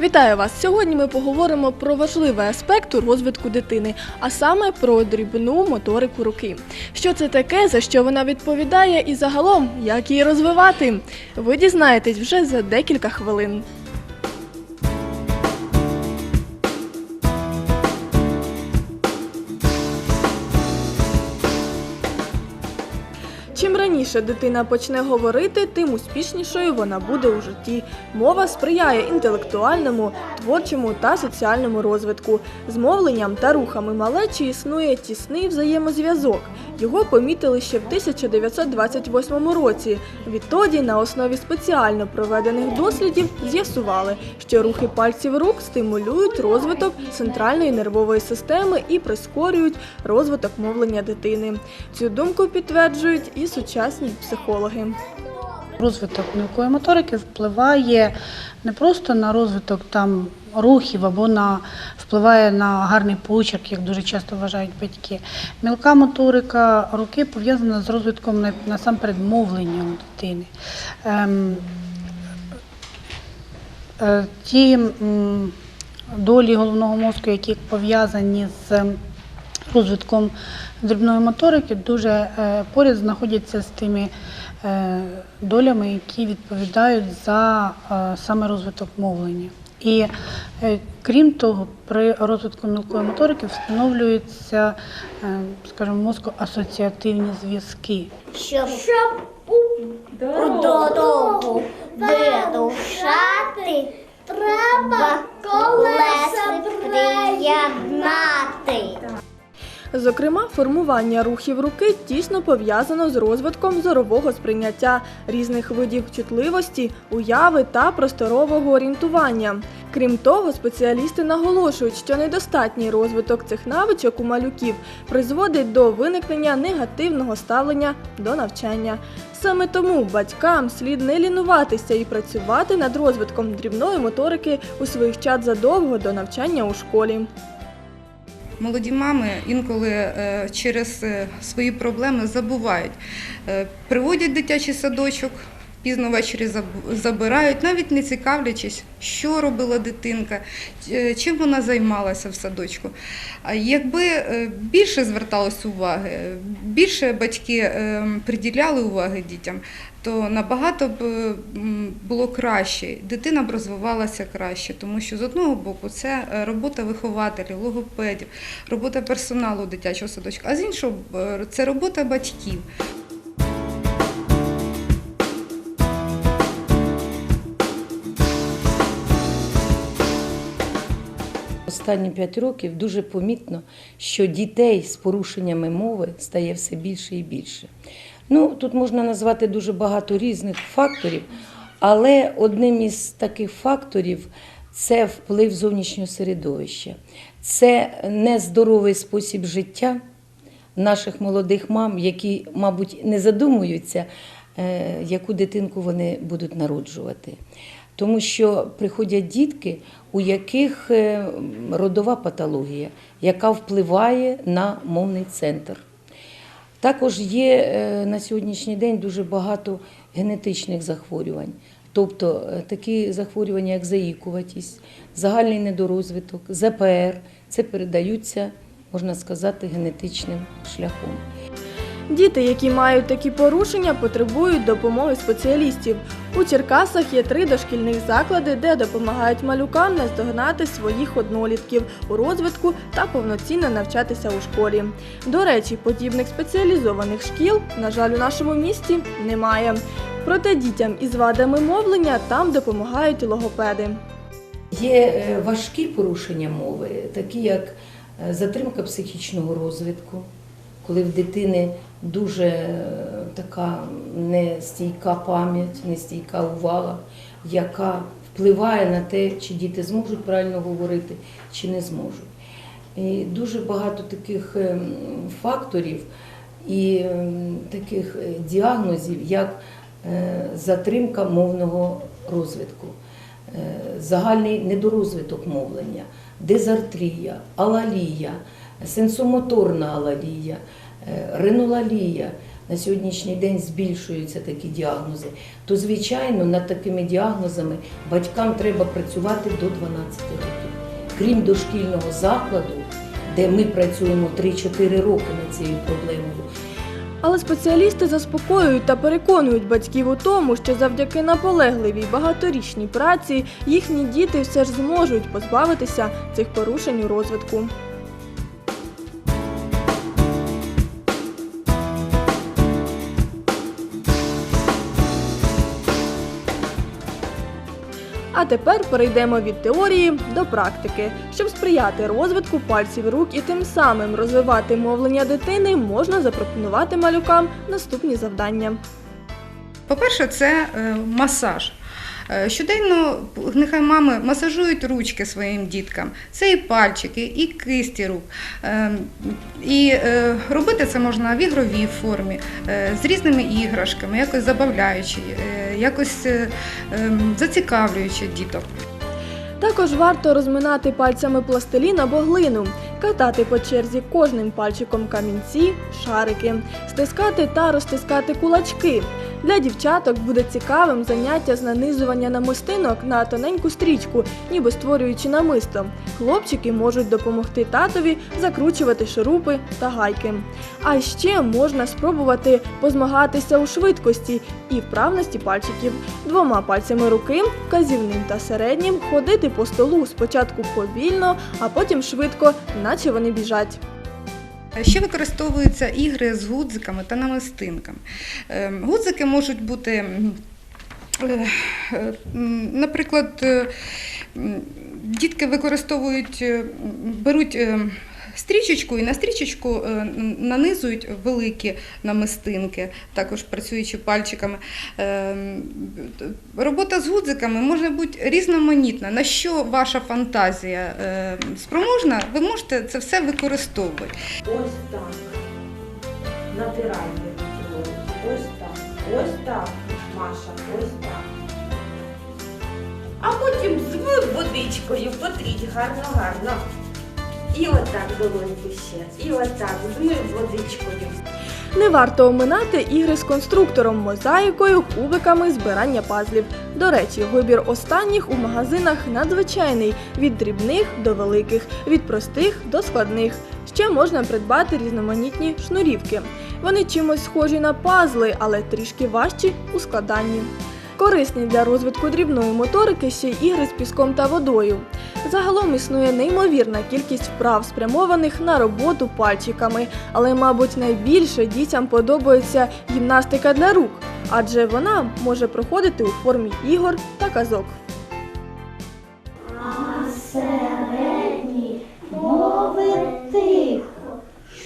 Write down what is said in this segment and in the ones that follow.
Вітаю вас! Сьогодні ми поговоримо про важливий аспект у розвитку дитини, а саме про дрібну моторику руки. Що це таке, за що вона відповідає, і загалом як її розвивати? Ви дізнаєтесь вже за декілька хвилин. Чим раніше дитина почне говорити, тим успішнішою вона буде у житті. Мова сприяє інтелектуальному, творчому та соціальному розвитку. З мовленням та рухами малечі існує тісний взаємозв'язок. Його помітили ще в 1928 році. Відтоді на основі спеціально проведених дослідів з'ясували, що рухи пальців рук стимулюють розвиток центральної нервової системи і прискорюють розвиток мовлення дитини. Цю думку підтверджують і сучасні психологи. Розвиток мілкої моторики впливає не просто на розвиток там рухів або на впливає на гарний почерк, як дуже часто вважають батьки. Мілка моторика руки пов'язана з розвитком на- насамперед мовлення у дитини. Ем, е, ті м, долі головного мозку, які пов'язані з розвитком дрібної моторики, дуже е, поряд знаходяться з тими е, долями, які відповідають за е, саме розвиток мовлення. І крім того, при розвитку мілкої моторики встановлюються, скажімо, в мозку асоціативні зв'язки. Щоб, у дорогу вирушати, треба колеса приєднати. Зокрема, формування рухів руки тісно пов'язано з розвитком зорового сприйняття різних видів чутливості, уяви та просторового орієнтування. Крім того, спеціалісти наголошують, що недостатній розвиток цих навичок у малюків призводить до виникнення негативного ставлення до навчання. Саме тому батькам слід не лінуватися і працювати над розвитком дрібної моторики у своїх чат задовго до навчання у школі. Молоді мами інколи е, через е, свої проблеми забувають. Е, Приводять дитячий садочок, пізно ввечері забирають, навіть не цікавлячись, що робила дитинка, е, чим вона займалася в садочку. Якби е, більше зверталось уваги, більше батьки е, приділяли уваги дітям, то набагато б було краще, дитина б розвивалася краще, тому що з одного боку це робота вихователів, логопедів, робота персоналу дитячого садочка, а з іншого це робота батьків. Останні п'ять років дуже помітно, що дітей з порушеннями мови стає все більше і більше. Ну, тут можна назвати дуже багато різних факторів, але одним із таких факторів це вплив зовнішнього середовища, це нездоровий спосіб життя наших молодих мам, які, мабуть, не задумуються, е, яку дитинку вони будуть народжувати. Тому що приходять дітки, у яких е, родова патологія, яка впливає на мовний центр. Також є е, на сьогоднішній день дуже багато генетичних захворювань, тобто е, такі захворювання, як заїкуватість, загальний недорозвиток, ЗПР, це передаються, можна сказати, генетичним шляхом. Діти, які мають такі порушення, потребують допомоги спеціалістів. У Черкасах є три дошкільних заклади, де допомагають малюкам наздогнати своїх однолітків у розвитку та повноцінно навчатися у школі. До речі, подібних спеціалізованих шкіл, на жаль, у нашому місті немає. Проте дітям із вадами мовлення там допомагають логопеди. Є е, важкі порушення мови, такі як е, затримка психічного розвитку, коли в дитини дуже е, така нестійка пам'ять, нестійка увага, яка впливає на те, чи діти зможуть правильно говорити, чи не зможуть. І дуже багато таких ем, факторів і ем, таких е, діагнозів, як е, затримка мовного розвитку е, загальний недорозвиток мовлення, дезартрія, алалія, сенсомоторна алалія, е, ринолалія. на сьогоднішній день збільшуються такі діагнози, то звичайно над такими діагнозами батькам треба працювати до 12 років. Крім дошкільного закладу, де ми працюємо 3-4 роки над цією проблемою. Але спеціалісти заспокоюють та переконують батьків у тому, що завдяки наполегливій багаторічній праці їхні діти все ж зможуть позбавитися цих порушень у розвитку. А тепер перейдемо від теорії до практики. Щоб сприяти розвитку пальців рук і тим самим розвивати мовлення дитини, можна запропонувати малюкам наступні завдання. По-перше, це е, масаж. Е, Щоденно нехай мами масажують ручки своїм діткам. Це і пальчики, і кисті рук. Е, І е, робити це можна в ігровій формі, з різними іграшками, якось забавляючи, якось ем, зацікавлюючи діток. Також варто розминати пальцями пластилін або глину, катати по черзі кожним пальчиком камінці, шарики, стискати та розтискати кулачки. Для дівчаток буде цікавим заняття з нанизування намистинок на тоненьку стрічку, ніби створюючи намисто. Хлопчики можуть допомогти татові закручувати шурупи та гайки. А ще можна спробувати позмагатися у швидкості і вправності пальчиків двома пальцями руки, вказівним та середнім, ходити по столу спочатку повільно, а потім швидко, наче вони біжать. Ще використовуються ігри з гудзиками та намистинками. Е, Гудзики можуть бути, е, е, наприклад, е, дітки використовують, беруть стрічечку і на стрічечку е, нанизують великі намистинки, також працюючи пальчиками. Е, Робота з гудзиками може бути різноманітна. На що ваша фантазія е, спроможна, ви можете це все використовувати. Ось так. Натирайте. Ось так. Ось так. Маша, ось так. А потім змив водичкою, потріть гарно, гарно. І отак долоньку ще. І отак змив водичкою. Не варто оминати ігри з конструктором, мозаїкою, кубиками, збирання пазлів. До речі, вибір останніх у магазинах надзвичайний від дрібних до великих, від простих до складних. Ще можна придбати різноманітні шнурівки. Вони чимось схожі на пазли, але трішки важчі у складанні. Корисні для розвитку дрібної моторики ще й ігри з піском та водою. Загалом існує неймовірна кількість вправ, спрямованих на роботу пальчиками, але, мабуть, найбільше дітям подобається гімнастика для рук, адже вона може проходити у формі ігор та казок.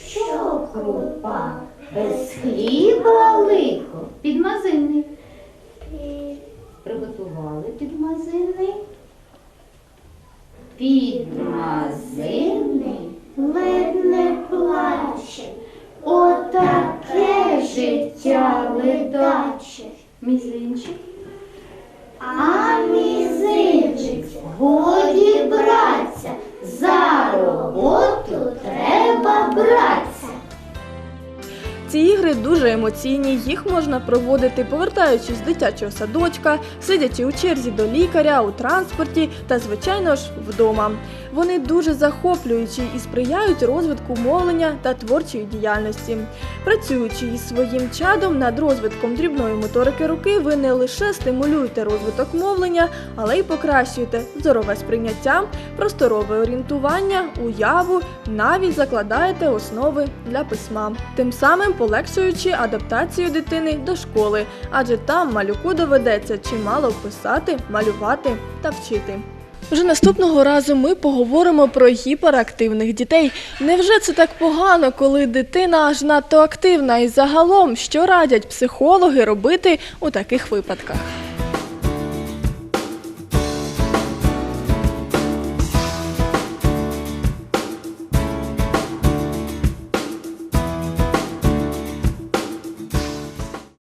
Що крупа, без хліба лихо. Підмазинник. Приготували підмазинник. Підмазинник. ледь не плаче, отаке життя ледаче. Мізинчик. А мізинчик годі братися, за роботу треба братися. Ці ігри дуже емоційні, їх можна проводити, повертаючись з дитячого садочка, сидячи у черзі до лікаря, у транспорті та, звичайно ж, вдома. Вони дуже захоплюючі і сприяють розвитку мовлення та творчої діяльності. Працюючи із своїм чадом над розвитком дрібної моторики руки, ви не лише стимулюєте розвиток мовлення, але й покращуєте зорове сприйняття, просторове орієнтування, уяву, навіть закладаєте основи для письма, тим самим полегшуючи адаптацію дитини до школи, адже там малюку доведеться чимало писати, малювати та вчити. Вже наступного разу ми поговоримо про гіперактивних дітей. Невже це так погано, коли дитина аж надто активна і загалом, що радять психологи робити у таких випадках?